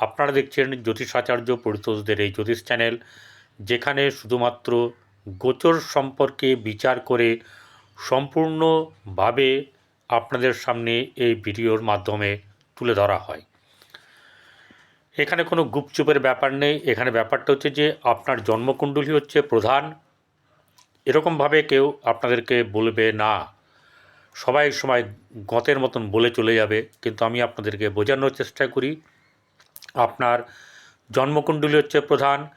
আপনারা দেখছেন জ্যোতিষাচার্য পরিতোষদের এই জ্যোতিষ চ্যানেল, যেখানে শুধুমাত্র গোচর সম্পর্কে বিচার করে সম্পূর্ণভাবে আপনাদের সামনে এই ভিডিওর মাধ্যমে তুলে ধরা হয়। এখানে কোনো গুপচুপের ব্যাপার নেই। এখানে ব্যাপারটা হচ্ছে যে, আপনার জন্মকুণ্ডলী হচ্ছে প্রধান। এরকমভাবে কেউ আপনাদেরকে বলবে না। সবাই সময় গতের মতন বলে চলে যাবে, কিন্তু আমি আপনাদেরকে বোঝানোর চেষ্টা করি। আপনার জন্মকুণ্ডলী হচ্ছে প্রধান,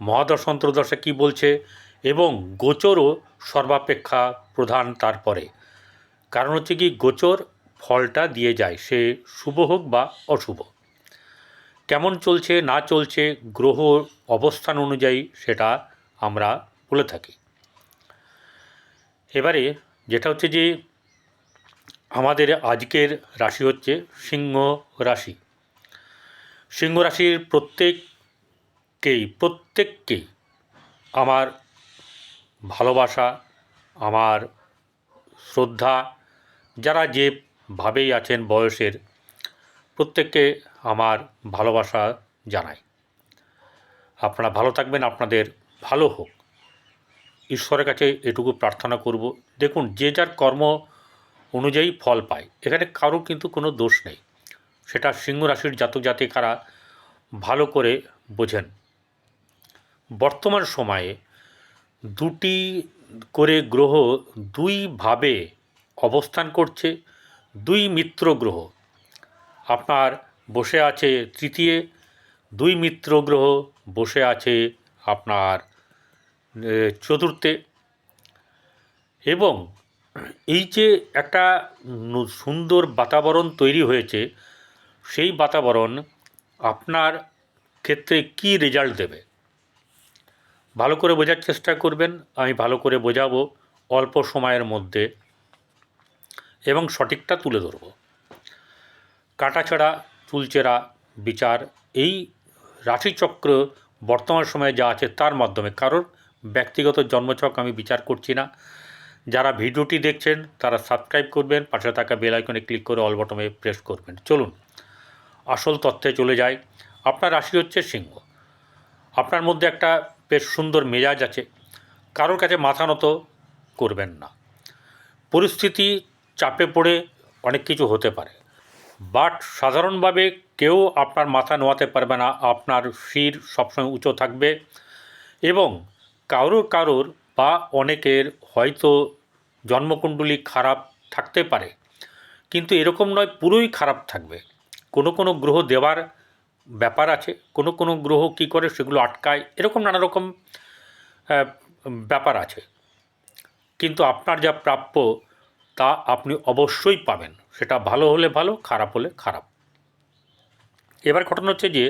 মহাদশ অন্তর্দশা কী বলছে এবং গোচরও সর্বাপেক্ষা প্রধান তারপরে। কারণ হচ্ছে কি, গোচর ফলটা দিয়ে যায়, সে শুভ হোক বা অশুভ। কেমন চলছে, না চলছে, গ্রহ অবস্থান অনুযায়ী সেটা আমরা বলে থাকি। এবারে যেটা হচ্ছে যে, আমাদের আজকের রাশি হচ্ছে সিংহ রাশি। সিংহ রাশির প্রত্যেককেই প্রত্যেককেই আমার ভালোবাসা, আমার শ্রদ্ধা, যারা যেভাবেই আছেন বয়সের, প্রত্যেককে আমার ভালোবাসা জানাই আপনারা ভালো থাকবেন, আপনাদের ভালো হোক। ঈশ্বরের কাছে এটুকু প্রার্থনা করব। দেখুন, যে যার কর্ম অনুযায়ী ফল পায়, এখানে কারও কিন্তু কোনো দোষ নেই। সেটা সিংহ রাশির জাতক জাতিকারা ভালো করে বোঝেন। বর্তমান সময়ে দুটি করে গ্রহ দুইভাবে অবস্থান করছে, দুই মিত্র গ্রহ। আপনার বসে আছে তৃতীয়, দুই মিত্র গ্রহ বসে আছে আপনার চতুর্থে। এবং এই যে একটা সুন্দর বাতাবরণ তৈরি হয়েছে সেই বাতাবরণ আপনার ক্ষেত্রে কি রেজাল্ট দেবে? ভালো করে বোঝার চেষ্টা করবেন, আমি ভালো করে বোঝাবো অল্প সময়ের মধ্যে এবং সঠিকটা তুলে ধরব। কাটাছড়া চুলচেরা বিচার, এই রাশিচক্র বর্তমান সময়ে যা আছে তার মাধ্যমে। কারোর ব্যক্তিগত জন্মছক আমি বিচার করছি না। যারা ভিডিওটি দেখছেন তারা সাবস্ক্রাইব করবেন, পাশে থাকা বেল আইকনে ক্লিক করে অল বটমে প্রেস করবেন। চলুন। আসল তথ্যে চলে যাই আপনার রাশি হচ্ছে সিংহ। আপনার মধ্যে একটা বেশ সুন্দর মেজাজ আছে। কারোর কাছে মাথা নত করবেন না। পরিস্থিতি চাপে পড়ে অনেক কিছু হতে পারে। বাট সাধারণভাবে কেউ আপনার মাথা নোয়াতে পারবে না। আপনার শির সবসময় উঁচু থাকবে এবং কারোর কারোর বা অনেকের হয়তো জন্মকুণ্ডলী খারাপ থাকতে পারে। কিন্তু এরকম নয়, পুরোই খারাপ থাকবে। কোনো কোনো গ্রহ দেওয়ার ব্যাপার আছে, কোনো কোনো গ্রহ কী করে সেগুলো আটকায়, এরকম নানা রকম ব্যাপার আছে। কিন্তু আপনার যা প্রাপ্য তা আপনি অবশ্যই পাবেন, সেটা ভালো হলে ভালো, খারাপ হলে খারাপ। এবার ঘটনা হচ্ছে যে,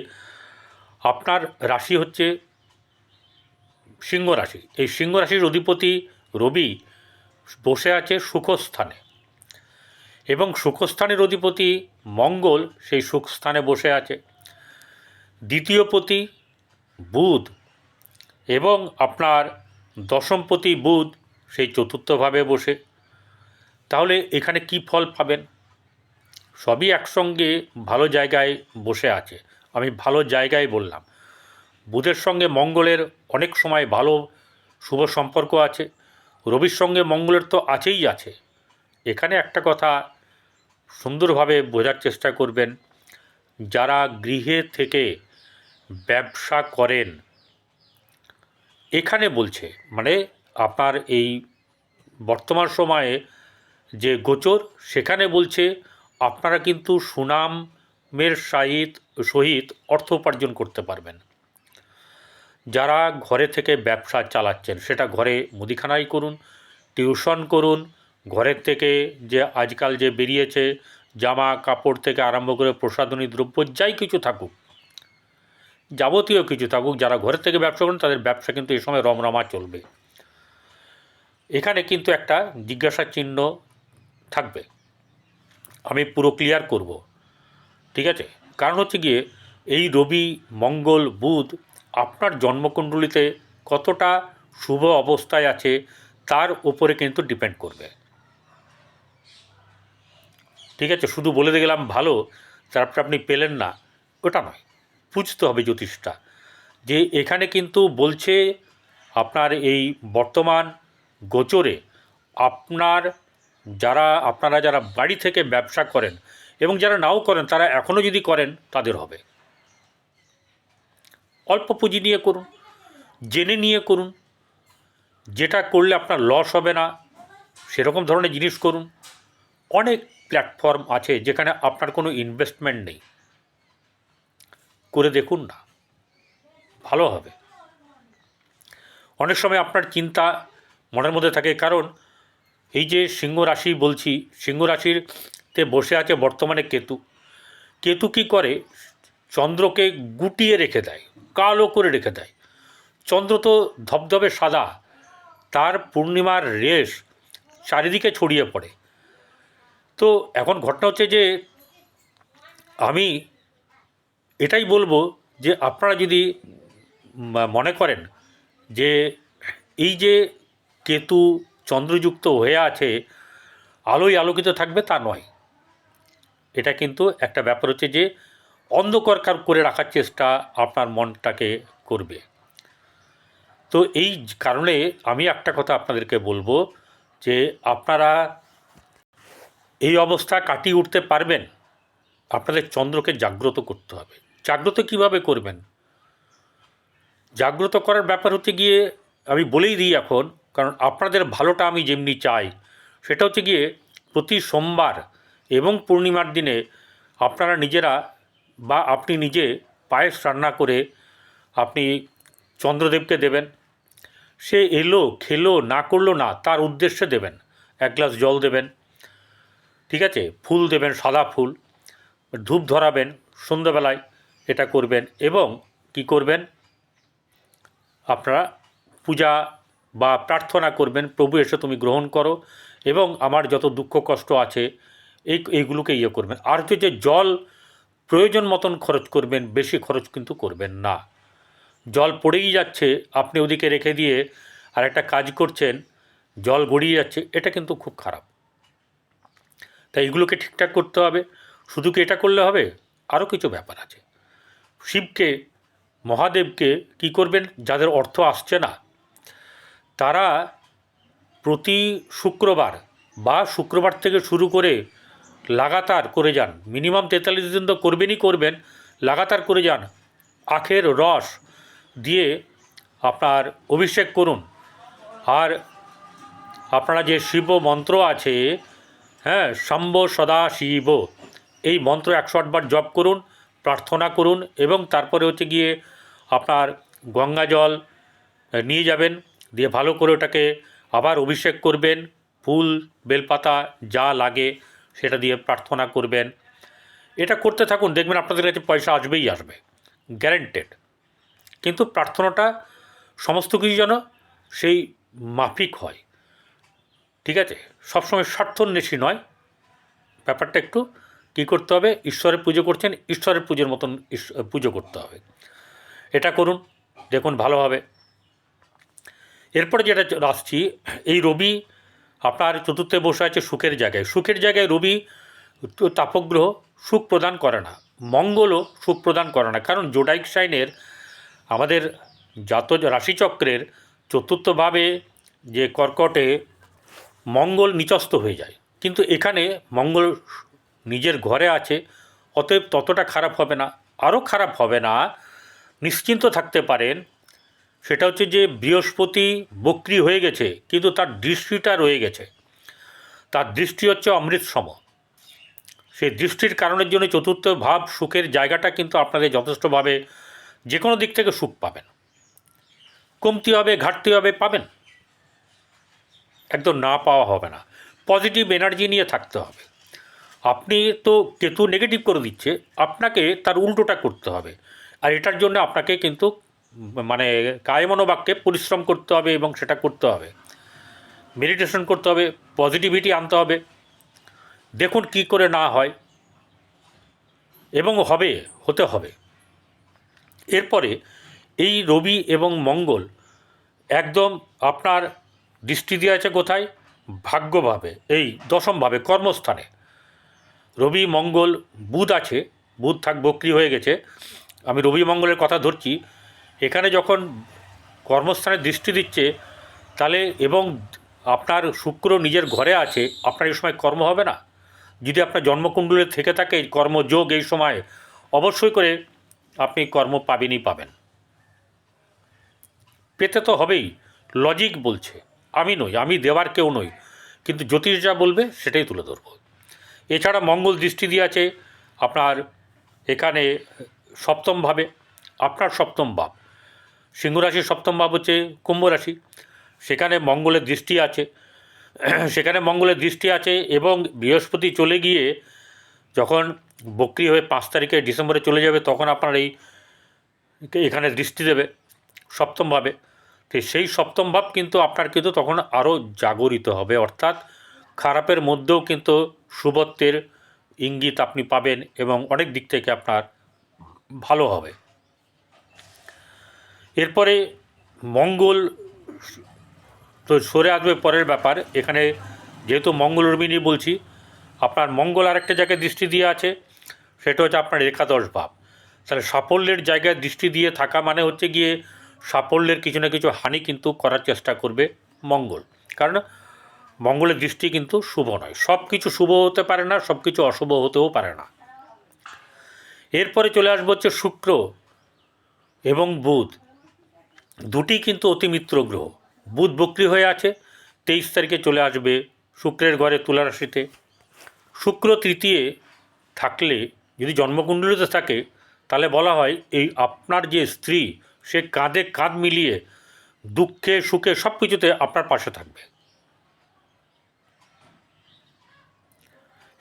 আপনার রাশি হচ্ছে সিংহ রাশি। এই সিংহ রাশির অধিপতি রবি বসে আছে সুখস্থানে। এবং সুখস্থানের অধিপতি মঙ্গল সেই সুখস্থানে বসে আছে। দ্বিতীয়পতি বুধ এবং আপনার দশমপতি বুধ সেই চতুর্থভাবে বসে। তাহলে এখানে কি ফল পাবেন? সবই একসঙ্গে ভালো জায়গায় বসে আছে। আমি ভালো জায়গায় বললাম। বুধের সঙ্গে মঙ্গলের অনেক সময় ভালো শুভ সম্পর্ক আছে। রবির সঙ্গে মঙ্গলের তো আছেই আছে। এখানে একটা কথা সুন্দরভাবে বোঝার চেষ্টা করবেন। যারা গৃহে থেকে ব্যবসা করেন, এখানে বলছে মানে আপনার এই বর্তমান সময়ে যে গোচর, সেখানে বলছে, আপনারা কিন্তু সুনামের সাহিত সহিত অর্থ উপার্জন করতে পারবেন। যারা ঘরে থেকে ব্যবসা চালাচ্ছেন, সেটা ঘরে মুদিখানাই করুন, টিউশন করুন ঘরের থেকে যে আজকাল যে বেরিয়েছে, জামা কাপড় থেকে আরম্ভ করে প্রসাধনী দ্রব্য, যাই কিছু থাকুক, যাবতীয় কিছু থাকুক, যারা ঘরের থেকে ব্যবসা করেন, তাদের ব্যবসা কিন্তু এই সময় রমরমা চলবে। এখানে কিন্তু একটা জিজ্ঞাসা চিহ্ন থাকবে। আমি পুরো ক্লিয়ার করব, ঠিক আছে? কারণ হচ্ছে গিয়ে, এই রবি, মঙ্গল, বুধ, আপনার জন্মকুণ্ডলিতে কতটা শুভ অবস্থায় আছে, তার উপরে কিন্তু ডিপেন্ড করবে। ঠিক আছে, শুধু বলে দিয়ে গেলাম ভালো তারপরে আপনি পেলেন না, ওটা নয়, বুঝতে হবে জ্যোতিষটা। যে এখানে কিন্তু বলছে আপনার এই বর্তমান গোচরে আপনার যারা, আপনারা যারা বাড়ি থেকে ব্যবসা করেন এবং যারা নাও করেন, তারা এখনও যদি করেন, তাদের হবে। অল্প পুঁজি নিয়ে করুন, জেনে নিয়ে করুন, যেটা করলে আপনার লস হবে না, সেরকম ধরনের জিনিস করুন, অনেক প্ল্যাটফর্ম আছে যেখানে আপনার কোনো ইনভেস্টমেন্ট নেই। করে দেখুন না। ভালো হবে। অনেক সময় আপনার চিন্তা মনের মধ্যে থাকে কারণ এই যে সিংহ রাশি বলছি, সিংহ রাশিতে বসে আছে বর্তমানে কেতু। কেতু কী করে? চন্দ্রকে গুটিয়ে রেখে দেয়, কালো করে রেখে দেয়। চন্দ্র তো ধবধবে সাদা, তার পূর্ণিমার রেশ চারিদিকে ছড়িয়ে পড়ে। তো এখন ঘটনা হচ্ছে যে আমি এটাই বলব যে আপনারা যদি মনে করেন যে এই যে কেতু চন্দ্রযুক্ত হয়ে আছে আলোয় আলোকিত থাকবে তা নয়। এটা কিন্তু একটা ব্যাপার হচ্ছে যে অন্ধকার করে রাখার চেষ্টা আপনার মনটাকে করবে। তো এই কারণে আমি একটা কথা আপনাদেরকে বলব যে আপনারা এই অবস্থা কাটিয়ে উঠতে পারবেন? আপনাদের চন্দ্রকে জাগ্রত করতে হবে। জাগ্রত কীভাবে করবেন? জাগ্রত করার ব্যাপার হচ্ছে গিয়ে আমি বলেই দিই এখন, কারণ আপনাদের ভালোটা আমি যেমনি চাই, সেটা হচ্ছে গিয়ে প্রতি সোমবার এবং পূর্ণিমার দিনে আপনারা নিজেরা বা আপনি নিজে পায়েস রান্না করে আপনি চন্দ্রদেবকে দেবেন। সে এলো, খেলো, না করল না, তার উদ্দেশ্যে দেবেন। এক গ্লাস জল দেবেন। ঠিক আছে? ফুল দেবেন, সাদা ফুল। ধূপ ধরাবেন, সন্ধ্যাবেলায় এটা করবেন এবং কি করবেন? আপনারা পূজা বা প্রার্থনা করবেন, প্রভু, এসে তুমি গ্রহণ করো। এবং আমার যত দুঃখ, কষ্ট আছে, এই, এইগুলোকে ইয়ে করবেন। আর হচ্ছে যে জল প্রয়োজন মতন খরচ করবেন, বেশি খরচ কিন্তু করবেন না। জল পড়েই যাচ্ছে, আপনি ওদিকে রেখে দিয়ে আর একটা কাজ করছেন, জল গড়িয়ে যাচ্ছে, এটা কিন্তু খুব খারাপ। তাই এগুলোকে ঠিকঠাক করতে হবে। শুধু কি এটা করলে হবে? আরও কিছু ব্যাপার আছে। শিবকে, মহাদেবকে কি করবেন? যাদের অর্থ আসছে না। তারা প্রতি শুক্রবার বা শুক্রবার থেকে শুরু করে লাগাতার করে যান। মিনিমাম তেতাল্লিশ দিন তো করবেনই করবেন। লাগাতার করে যান। আখের রস দিয়ে আপনার অভিষেক করুন। আর আপনারা যে শিব মন্ত্র আছে হ্যাঁ শম্ভ সদা শিব এই মন্ত্র একশো আটবার জপ করুন, প্রার্থনা করুন এবং তারপরে হচ্ছে গিয়ে আপনার গঙ্গা জল নিয়ে যাবেন, দিয়ে ভালো করে ওটাকে আবার অভিষেক করবেন, ফুল, বেলপাতা যা লাগে সেটা দিয়ে প্রার্থনা করবেন। এটা করতে থাকুন, দেখবেন আপনাদের কাছে পয়সা আসবেই আসবে গ্যারেন্টেড কিন্তু প্রার্থনাটা সমস্ত কিছু যেন সেই মাফিক হয়। ঠিক আছে? সবসময় স্বার্থন্বেষী নয়। ব্যাপারটা একটু কী করতে হবে? ঈশ্বরের পুজো করছেন, ঈশ্বরের পুজোর মতন পুজো করতে হবে। এটা করুন, দেখুন ভালো হবে এরপরে যেটা আসছি, এই রবি আপনার চতুর্থে বসে আছে সুখের জায়গায়। সুখের জায়গায় রবি তাপগ্রহ সুখ প্রদান করে না। মঙ্গলও সুখ প্রদান করে না। কারণ জোডাইক সাইনের আমাদের জাত রাশিচক্রের চতুর্থভাবে যে কর্কটে মঙ্গল নিচস্ত হয়ে যায়। কিন্তু এখানে মঙ্গল নিজের ঘরে আছে, অতএব ততটা খারাপ হবে না। আরও খারাপ হবে না, নিশ্চিন্ত থাকতে পারেন। সেটা হচ্ছে যে বৃহস্পতি বক্রি হয়ে গেছে, কিন্তু তার দৃষ্টিটা রয়ে গেছে। তার দৃষ্টি হচ্ছে অমৃত সম সেই দৃষ্টির কারণের জন্য চতুর্থ ভাব সুখের জায়গাটা কিন্তু আপনাদের যথেষ্টভাবে যে কোনো দিক থেকে সুখ পাবেন। কমতি হবে, ঘাটতি হবে পাবেন। একদম না পাওয়া হবে না। পজিটিভ এনার্জি নিয়ে থাকতে হবে। আপনি তো কেতু নেগেটিভ করে দিচ্ছে, আপনাকে তার উল্টোটা করতে হবে। আর এটার জন্য আপনাকে কিন্তু মানে কায় মনোবাক্যে পরিশ্রম করতে হবে এবং সেটা করতে হবে। মেডিটেশন করতে হবে পজিটিভিটি আনতে হবে। দেখুন কি করে না হয়। এবং হবে, হতে হবে। এরপরে এই রবি এবং মঙ্গল একদম আপনার দৃষ্টি দিয়ে আছে কোথায়? ভাগ্যভাবে, এই দশমভাবে, কর্মস্থানে। রবি, মঙ্গল, বুধ আছে, বুধ থাক, বক্রি হয়ে গেছে। আমি রবি, মঙ্গলের কথা ধরছি। এখানে যখন কর্মস্থানে দৃষ্টি দিচ্ছে, তাহলে এবং আপনার শুক্র নিজের ঘরে আছে, আপনার এই সময় কর্ম হবে না? যদি আপনার জন্মকুণ্ডলে থেকে থাকে, কর্মযোগ এই সময়, অবশ্যই করে আপনি কর্ম পাবেনই পাবেন। পেতে তো হবেই লজিক বলছে। আমি নই, আমি দেওয়ার কেউ নই। কিন্তু জ্যোতিষ যা বলবে সেটাই তুলে ধরব। এছাড়া মঙ্গল দৃষ্টি দিয়ে আছে আপনার এখানে সপ্তমভাবে আপনার সপ্তম ভাব। সিংহ রাশির সপ্তম ভাব হচ্ছে কুম্ভ রাশি। সেখানে মঙ্গলের দৃষ্টি আছে। সেখানে মঙ্গলের দৃষ্টি আছে এবং বৃহস্পতি চলে গিয়ে যখন বক্রি হয়ে পাঁচ তারিখে ডিসেম্বরে চলে যাবে, তখন আপনার এই এখানে দৃষ্টি দেবে সপ্তমভাবে তো সেই সপ্তম ভাব কিন্তু আপনার কিন্তু তখন আরও জাগরিত হবে। অর্থাৎ খারাপের মধ্যেও কিন্তু শুভত্বের ইঙ্গিত আপনি পাবেন এবং অনেক দিক থেকে আপনার ভালো হবে। এরপরে মঙ্গল তো সরে আসবে পরের ব্যাপার। এখানে যেহেতু মঙ্গল রবিনী বলছি, আপনার মঙ্গল আরেকটা জায়গায় দৃষ্টি দিয়ে আছে, সেটা হচ্ছে আপনার একাদশ ভাব। তাহলে সাফল্যের জায়গায় দৃষ্টি দিয়ে থাকা মানে হচ্ছে গিয়ে সাফল্যের কিছু না কিছু হানি কিন্তু করার চেষ্টা করবে মঙ্গল। কারণ মঙ্গলের দৃষ্টি কিন্তু শুভ নয়। সব কিছু শুভ হতে পারে না সব কিছু অশুভ হতেও পারে না। এরপরে চলে আসব হচ্ছে শুক্র এবং বুধ। দুটি কিন্তু অতিমিত্র গ্রহ। বুধ বক্রি হয়ে আছে, তেইশ তারিখে চলে আসবে শুক্রের ঘরে তুলা রাশিতে। শুক্র তৃতীয় থাকলে যদি জন্মকুণ্ডলিতে থাকে, তাহলে বলা হয় এই আপনার যে স্ত্রী সে কাঁধে কাঁধ মিলিয়ে দুঃখে সুখে সব কিছুতে আপনার পাশে থাকবে।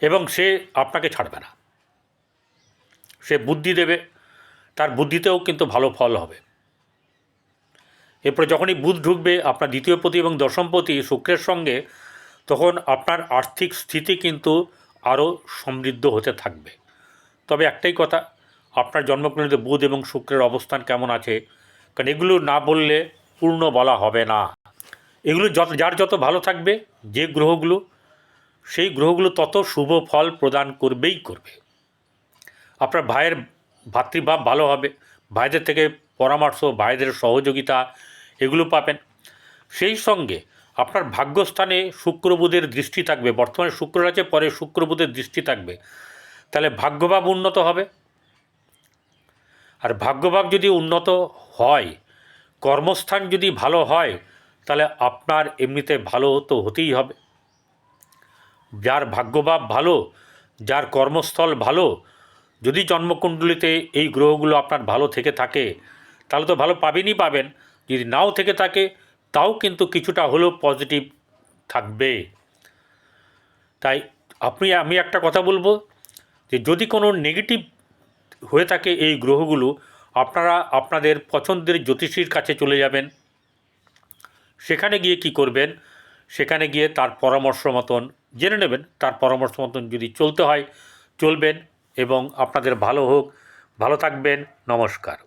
এবং সে আপনাকে ছাড়বে না। সে বুদ্ধি দেবে, তার বুদ্ধিতেও কিন্তু ভালো ফল হবে। এরপরে যখনই বুধ ঢুকবে আপনার দ্বিতীয় পতি এবং দশমপতি শুক্রের সঙ্গে, তখন আপনার আর্থিক স্থিতি কিন্তু আরও সমৃদ্ধ হতে থাকবে। তবে একটাই কথা, আপনার জন্মকুণ্ডলিতে বুধ এবং শুক্রের অবস্থান কেমন আছে কারণ এগুলো না বললে পূর্ণ বলা হবে না। এগুলো যত, যার যত ভালো থাকবে, যে গ্রহগুলো, সেই গ্রহগুলো তত শুভ ফল প্রদান করবেই করবে। আপনার ভাইয়ের ভাতৃভাব ভালো হবে, ভাইদের থেকে পরামর্শ, ভাইদের সহযোগিতা এগুলো পাবেন। সেই সঙ্গে আপনার ভাগ্যস্থানে শুক্রবুধের দৃষ্টি থাকবে, বর্তমানে শুক্র আছে, পরে শুক্রবুধের দৃষ্টি থাকবে। তাহলে ভাগ্যভাব উন্নত হবে। আর ভাগ্যভাব যদি উন্নত হয়। কর্মস্থান যদি ভালো হয়, তাহলে আপনার এমনিতে ভালো তো হতেই হবে। যার ভাগ্যভাব ভালো, যার কর্মস্থল ভালো, যদি জন্মকুণ্ডলিতে এই গ্রহগুলো আপনার ভালো থেকে থাকে, তাহলে তো ভালো পাবেনই পাবেন। যদি নাও থেকে থাকে, তাও কিন্তু কিছুটা হলেও পজিটিভ থাকবে। তাই আপনি, আমি একটা কথা বলব যে, যদি কোনো নেগেটিভ হয়ে থাকে এই গ্রহগুলো আপনারা আপনাদের পছন্দের জ্যোতিষীর কাছে চলে যাবেন। সেখানে গিয়ে কি করবেন? সেখানে গিয়ে তার পরামর্শ মতন জেনে নেবেন। তার পরামর্শ মতন যদি চলতে হয়, চলবেন এবং আপনাদের ভালো হোক। ভালো থাকবেন। নমস্কার।